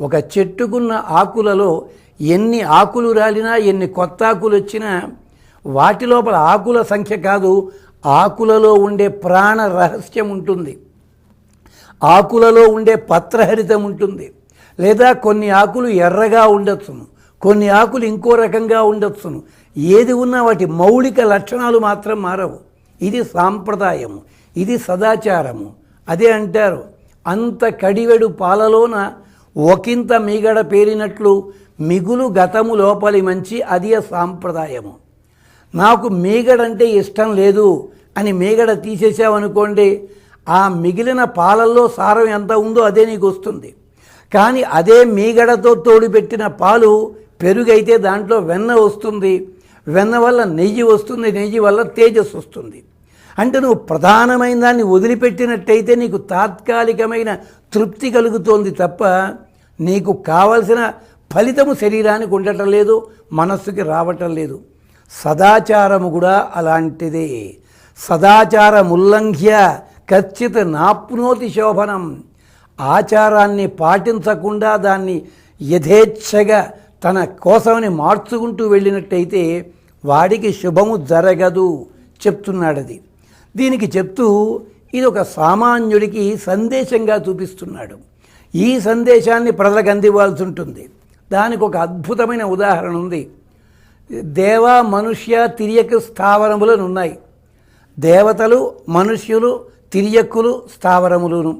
ఒక చెట్టుకున్న ఆకులలో ఎన్ని ఆకులు రాలినా ఎన్ని కొత్త ఆకులు వచ్చినా వాటి లోపల ఆకుల సంఖ్య కాదు ఆకులలో ఉండే ప్రాణ రహస్యం ఉంటుంది. ఆకులలో ఉండే పత్రహరితం ఉంటుంది. లేదా కొన్ని ఆకులు ఎర్రగా ఉండొచ్చును కొన్ని ఆకులు ఇంకో రకంగా ఉండొచ్చును. ఏది ఉన్నా వాటి మౌలిక లక్షణాలు మాత్రం మారవు. ఇది సాంప్రదాయము ఇది సదాచారము. అదే అంటారు అంత కడివెడు పాలలోన ఒకంత మీగడ పేరినట్లు మిగులు గతము లోపలి మంచి అది సాంప్రదాయము. నాకు మీగడంటే ఇష్టం లేదు అని మీగడ తీసేసావనుకోండి ఆ మిగిలిన పాలల్లో సారం ఎంత ఉందో అదే నీకు వస్తుంది కానీ అదే మీగడతో తోడుపెట్టిన పాలు పెరుగైతే దాంట్లో వెన్న వస్తుంది. వెన్న వల్ల నెయ్యి వస్తుంది నెయ్యి వల్ల తేజస్సు వస్తుంది. అంటే నువ్వు ప్రధానమైన దాన్ని వదిలిపెట్టినట్టయితే నీకు తాత్కాలికమైన తృప్తి కలుగుతోంది తప్ప నీకు కావలసిన ఫలితము శరీరానికి ఉండటం లేదు మనస్సుకి రావటం లేదు. సదాచారము కూడా అలాంటిదే. సదాచారముల్లంఘ్య ఖచ్చిత నాప్నోతి శోభనం. ఆచారాన్ని పాటించకుండా దాన్ని యథేచ్ఛగా తన కోసమని మార్చుకుంటూ వెళ్ళినట్టయితే వాడికి శుభము జరగదు చెప్తున్నాడు అది దీనికి చెప్తూ ఇది ఒక సామాన్యుడికి సందేశంగా చూపిస్తున్నాడు. ఈ సందేశాన్ని ప్రజలకు అందివ్వాల్సి ఉంటుంది. దానికి ఒక అద్భుతమైన ఉదాహరణ ఉంది. దేవ మనుష్య తిరియకు స్థావరములను ఉన్నాయి. దేవతలు మనుష్యులు తిరియక్కులు స్థావరములును.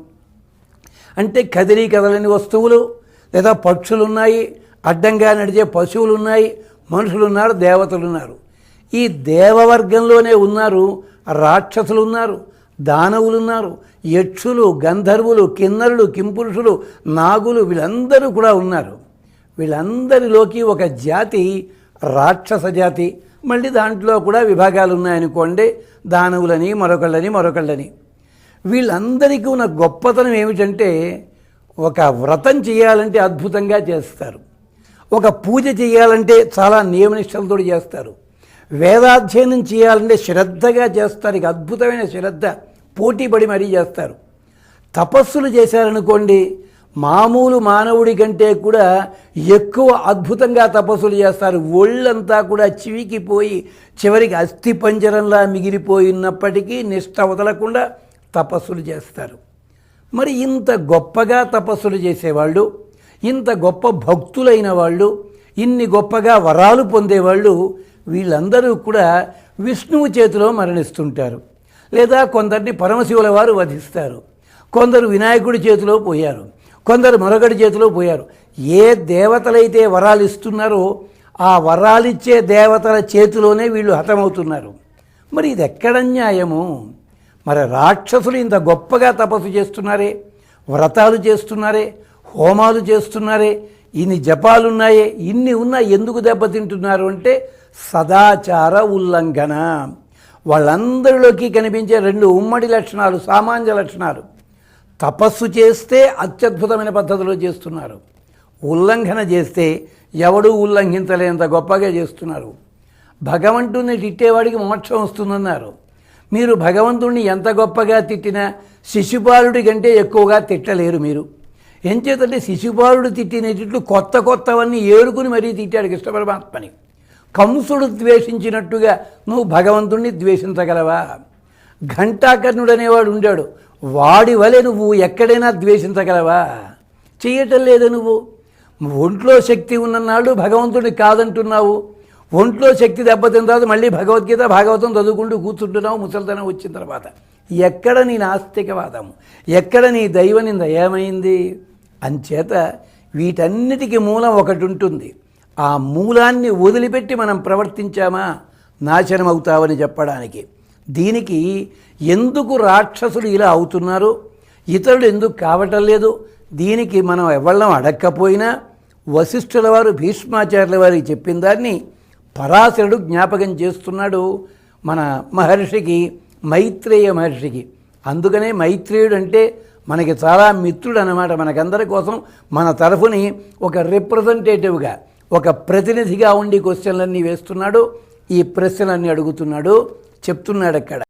అంటే కదిలి కదలని వస్తువులు లేదా పక్షులు ఉన్నాయి అడ్డంగా నడిచే పశువులు ఉన్నాయి మనుషులు ఉన్నారు దేవతలు ఉన్నారు ఈ దేవవర్గంలోనే ఉన్నారు రాక్షసులు ఉన్నారు దానవులు ఉన్నారు. యక్షులు గంధర్వులు కిన్నరులు కింపురుషులు నాగులు వీళ్ళందరూ కూడా ఉన్నారు. వీళ్ళందరిలోకి ఒక జాతి రాక్షస జాతి. మళ్ళీ దాంట్లో కూడా విభాగాలు ఉన్నాయనుకోండి. దానవులని మరొకళ్ళని మరొకళ్ళని. వీళ్ళందరికీ ఉన్న గొప్పతనం ఏమిటంటే ఒక వ్రతం చేయాలంటే అద్భుతంగా చేస్తారు. ఒక పూజ చేయాలంటే చాలా నియమనిష్టలతో చేస్తారు. వేదాధ్యయనం చేయాలంటే శ్రద్ధగా చేస్తారు. ఇక అద్భుతమైన శ్రద్ధ. పోటీపడి మరీ చేస్తారు. తపస్సులు చేశారనుకోండి మామూలు మానవుడి కంటే కూడా ఎక్కువ అద్భుతంగా తపస్సులు చేస్తారు. ఒళ్ళంతా కూడా చివికిపోయి చివరికి అస్థి పంజరంలా మిగిలిపోయినప్పటికీ నిష్ట వదలకుండా తపస్సులు చేస్తారు. మరి ఇంత గొప్పగా తపస్సులు చేసేవాళ్ళు ఇంత గొప్ప భక్తులైన వాళ్ళు ఇన్ని గొప్పగా వరాలు పొందేవాళ్ళు వీళ్ళందరూ కూడా విష్ణువు చేతిలో మరణిస్తుంటారు. లేదా కొందరిని పరమశివుల వారు వధిస్తారు. కొందరు వినాయకుడి చేతిలో పోయారు. కొందరు మరొకటి చేతిలో పోయారు. ఏ దేవతలైతే వరాలు ఇస్తున్నారో ఆ వరాలిచ్చే దేవతల చేతిలోనే వీళ్ళు హతమవుతున్నారు. మరి ఇది ఎక్కడ న్యాయము? మరి రాక్షసులు ఇంత గొప్పగా తపస్సు చేస్తున్నారే వ్రతాలు చేస్తున్నారే హోమాలు చేస్తున్నారే ఇన్ని జపాలున్నాయే ఇన్ని ఉన్నా ఎందుకు దెబ్బతింటున్నారు అంటే సదాచార ఉల్లంఘన. వాళ్ళందరిలోకి కనిపించే రెండు ఉమ్మడి లక్షణాలు సామాన్య లక్షణాలు. తపస్సు చేస్తే అత్యద్భుతమైన పద్ధతిలో చేస్తున్నారు. ఉల్లంఘన చేస్తే ఎవడూ ఉల్లంఘించలేనంత గొప్పగా చేస్తున్నారు. భగవంతుణ్ణి తిట్టేవాడికి మోక్షం వస్తుందన్నారు. మీరు భగవంతుణ్ణి ఎంత గొప్పగా తిట్టినా శిశుపాలుడి కంటే ఎక్కువగా తిట్టలేరు మీరు. ఎంచేతంటే శిశుపాలుడు తిట్టినట్లు కొత్త కొత్తవన్నీ ఏరుకుని మరీ తిట్టాడు కృష్ణ పరమాత్మని. కంసుడు ద్వేషించినట్టుగా నువ్వు భగవంతుణ్ణి ద్వేషించగలవా? ఘంటాకర్ణుడు అనేవాడు ఉండాడు. వాడి వలె నువ్వు ఎక్కడైనా ద్వేషించగలవా? చేయటం లేదు నువ్వు. ఒంట్లో శక్తి ఉన్ననాడు భగవంతుడిని కాదంటున్నావు. ఒంట్లో శక్తి దెబ్బతిన తర్వాత మళ్ళీ భగవద్గీత భాగవతం చదువుకుంటూ కూర్చుంటున్నావు ముసలితనం వచ్చిన తర్వాత. ఎక్కడ నీ నాస్తికవాదము? ఎక్కడ నీ దైవనింద ఏమైంది? అంచేత వీటన్నిటికీ మూలం ఒకటి ఉంటుంది ఆ మూలాన్ని వదిలిపెట్టి మనం ప్రవర్తించామా? నాశనం అవుతావని చెప్పడానికి. దీనికి ఎందుకు రాక్షసులు ఇలా అవుతున్నారు? ఇతరులు ఎందుకు కావటం లేదు? దీనికి మనం ఎవళ్ళం అడక్కపోయినా వశిష్ఠుల వారు భీష్మాచార్యుల వారికి చెప్పిన దాన్ని పరాశరుడు జ్ఞాపకం చేస్తున్నాడు మన మహర్షికి మైత్రేయ మహర్షికి. అందుకనే మైత్రేయుడు అంటే మనకి చాలా మిత్రుడు అనమాట మనకందరి కోసం. మన తరఫుని ఒక రిప్రజెంటేటివ్గా ఒక ప్రతినిధిగా ఉండి క్వశ్చన్లన్నీ వేస్తున్నాడు ఈ ప్రశ్నలన్నీ అడుగుతున్నాడు చెప్తున్నాడు అక్కడ